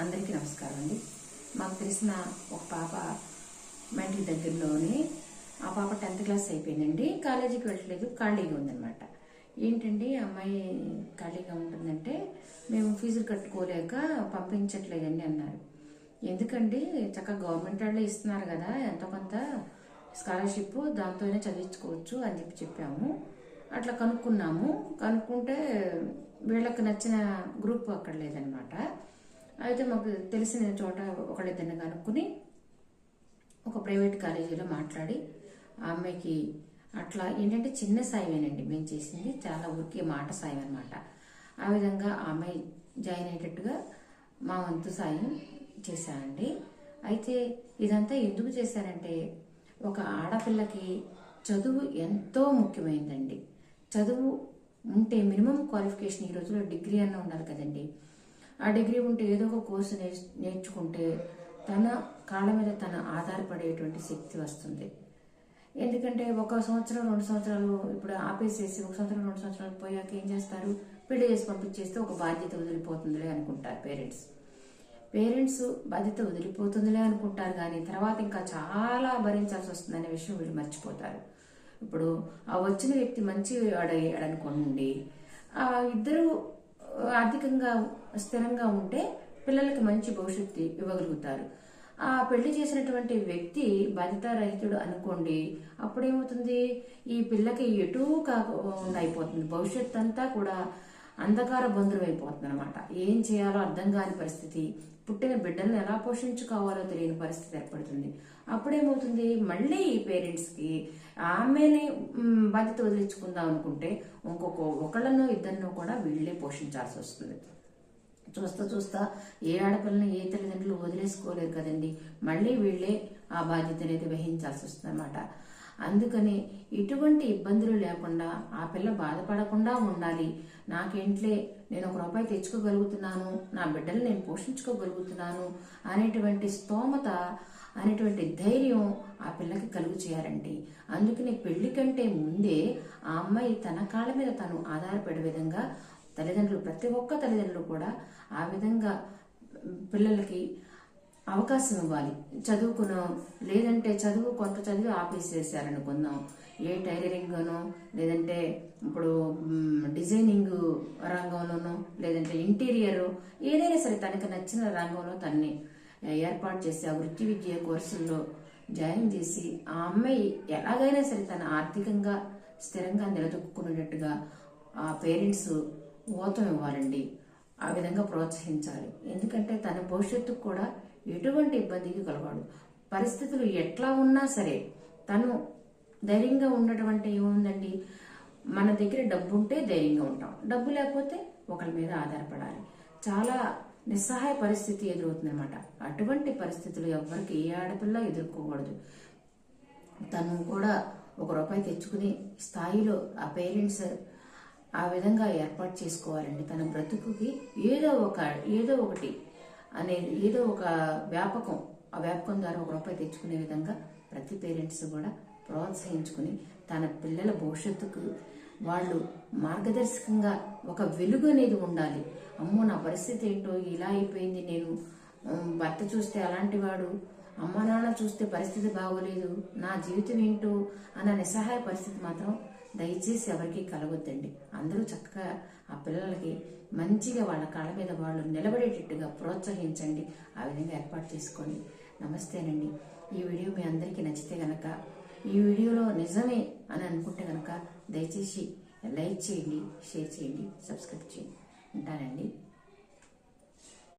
అందరికీ నమస్కారం అండి మాకు తెలిసిన ఒక పాప మా ఇంటి దగ్గరలోనే ఆ పాప టెన్త్ క్లాస్ అయిపోయిందండి. కాలేజీకి వెళ్ళట్లేదు ఖాళీగా ఉందన్నమాట. ఏంటండి అమ్మాయి ఖాళీగా ఉంటుందంటే మేము ఫీజులు కట్టుకోలేక పంపించట్లేదండి అన్నారు. ఎందుకండి చక్కగా గవర్నమెంట్ వాళ్ళే ఇస్తున్నారు కదా ఎంతో కొంత స్కాలర్షిప్ దాంతోనే చదివించుకోవచ్చు అని చెప్పి చెప్పాము. అట్లా కనుక్కున్నాము. కనుక్కుంటే వీళ్ళకి నచ్చిన గ్రూప్ అక్కడ లేదనమాట అయితే మాకు తెలిసిన చోట ఒకళ్ళిద్దరిని కనుక్కుని ఒక ప్రైవేట్ కాలేజీలో మాట్లాడి ఆ అమ్మాయికి అట్లా ఏంటంటే చిన్న సాయమేనండి మేము చేసింది చాలా ఊరికే మాట సాయం అనమాట ఆ విధంగా ఆ అమ్మాయి జాయిన్ అయ్యేటట్టుగా మా వంతు సాయం చేశానండి అయితే ఇదంతా ఎందుకు చేశారంటే ఒక ఆడపిల్లకి చదువు ఎంతో ముఖ్యమైనదండి చదువు ఉంటే మినిమం క్వాలిఫికేషన్ ఈ రోజుల్లో డిగ్రీ అన్న ఉండాలి కదండి. ఆ డిగ్రీ ఉంటే ఏదో ఒక కోర్సు నేర్చు నేర్చుకుంటే తన కాళ్ళ మీద తన ఆధారపడేటువంటి శక్తి వస్తుంది. ఎందుకంటే ఒక సంవత్సరం రెండు సంవత్సరాలు ఇప్పుడు ఆపేసేసి ఒక సంవత్సరం రెండు సంవత్సరాలు పోయాక ఏం చేస్తారు? పెళ్ళి చేసి పంపించేస్తే ఒక బాధ్యత వదిలిపోతుందిలే అనుకుంటారు పేరెంట్స్. పేరెంట్స్ బాధ్యత వదిలిపోతుందిలే అనుకుంటారు కానీ తర్వాత ఇంకా చాలా భరించాల్సి వస్తుందనే విషయం వీళ్ళు మర్చిపోతారు. ఇప్పుడు ఆ వచ్చిన వ్యక్తి మంచి వాడయ్యాడు అనుకోండి ఆ ఇద్దరు ఆర్థికంగా స్థిరంగా ఉంటే పిల్లలకి మంచి భవిష్యత్తు ఇవ్వగలుగుతారు. ఆ పెళ్ళి చేసినటువంటి వ్యక్తి బాధ్యతారహితుడు అనుకోండి అప్పుడేమవుతుంది? ఈ పిల్లకి ఎటూ కాకుండా అయిపోతుంది. భవిష్యత్ అంతా కూడా అంధకార బంధురం అయిపోతుంది అనమాట ఏం చేయాలో అర్థం కాని పరిస్థితి. పుట్టిన బిడ్డలను ఎలా పోషించుకోవాలో తెలియని పరిస్థితి ఏర్పడుతుంది. అప్పుడేమవుతుంది? మళ్ళీ ఈ పేరెంట్స్కి ఆమెని బాధ్యత వదిలించుకుందాం అనుకుంటే ఇంకొక ఒకళ్ళనో ఇద్దరినో కూడా వీళ్ళే పోషించాల్సి వస్తుంది. చూస్తా చూస్తా ఏ ఆడపిల్లని ఏ తల్లిదండ్రులు వదిలేసుకోలేరు కదండి. మళ్ళీ వీళ్ళే ఆ బాధ్యత అనేది వహించాల్సి వస్తుంది అనమాట అందుకని ఎటువంటి ఇబ్బందులు లేకుండా ఆ పిల్ల బాధపడకుండా ఉండాలి. నాకేంట్లే? నేను ఒక రూపాయి తెచ్చుకోగలుగుతున్నాను. నా బిడ్డలు నేను పోషించుకోగలుగుతున్నాను అనేటువంటి స్తోమత అనేటువంటి ధైర్యం ఆ పిల్లకి కలుగు చేయాలండి. అందుకని పెళ్ళి కంటే ముందే ఆ అమ్మాయి తన కాళ్ళ మీద తను ఆధారపడే విధంగా తల్లిదండ్రులు ప్రతి ఒక్క తల్లిదండ్రులు కూడా ఆ విధంగా పిల్లలకి అవకాశం ఇవ్వాలి. చదువుకున్నాం లేదంటే చదువు కొంత చదివి ఆపేసేసారనుకుందాం. ఏ టైలరింగ్నో లేదంటే ఇప్పుడు డిజైనింగ్ రంగంలోనో లేదంటే ఇంటీరియర్ ఏదైనా సరే తనకు నచ్చిన రంగంలో తన్ని ఏర్పాటు చేసి ఆ వృత్తి విద్య కోర్సుల్లో జాయిన్ చేసి ఆ అమ్మాయి ఎలాగైనా సరే తన ఆర్థికంగా స్థిరంగా నిలదొక్కునేటట్టుగా ఆ పేరెంట్స్ ఊతం ఇవ్వాలండి. ఆ విధంగా ప్రోత్సహించాలి. ఎందుకంటే తన భవిష్యత్తుకు కూడా ఎటువంటి ఇబ్బందికి కలవాడు. పరిస్థితులు ఎట్లా ఉన్నా సరే తను ధైర్యంగా ఉండటం అంటే ఏముందండి? మన దగ్గర డబ్బు ఉంటే ధైర్యంగా ఉంటాం. డబ్బు లేకపోతే ఒకరి మీద ఆధారపడాలి. చాలా నిస్సహాయ పరిస్థితి ఎదురవుతుందన్నమాట. అటువంటి పరిస్థితులు ఎవరికి ఏ ఆడపిల్ల ఎదుర్కోకూడదు. తను కూడా ఒక రూపాయి తెచ్చుకుని స్థాయిలో ఆ పేరెంట్స్ ఆ విధంగా ఏర్పాటు చేసుకోవాలండి. తన బ్రతుకుకి ఏదో ఒక ఏదో ఒకటి అనేది ఏదో ఒక వ్యాపకం ఆ వ్యాపకం ద్వారా ఒక రూపాయి తెచ్చుకునే విధంగా ప్రతి పేరెంట్స్ కూడా ప్రోత్సహించుకుని తన పిల్లల భవిష్యత్తుకు వాళ్ళు మార్గదర్శకంగా ఒక వెలుగు అనేది ఉండాలి. అమ్మో నా పరిస్థితి ఏంటో? ఇలా అయిపోయింది. నేను భర్త చూస్తే అలాంటి వాడు అమ్మ నాన్న చూస్తే పరిస్థితి బాగోలేదు నా జీవితం ఏంటో అన్న నిస్సహాయ పరిస్థితి మాత్రం దయచేసి ఎవరికి కలగొద్దండి. అందరూ చక్కగా ఆ పిల్లలకి మంచిగా వాళ్ళ కాళ్ళ మీద వాళ్ళు నిలబడేటట్టుగా ప్రోత్సహించండి. ఆ విధంగా ఏర్పాటు చేసుకోండి నమస్తేనండి. ఈ వీడియో మీ అందరికీ నచ్చితే గనక ఈ వీడియోలో నిజమే అని అనుకుంటే కనుక దయచేసి లైక్ చేయండి షేర్ చేయండి సబ్స్క్రైబ్ చేయండి. ఉంటానండి.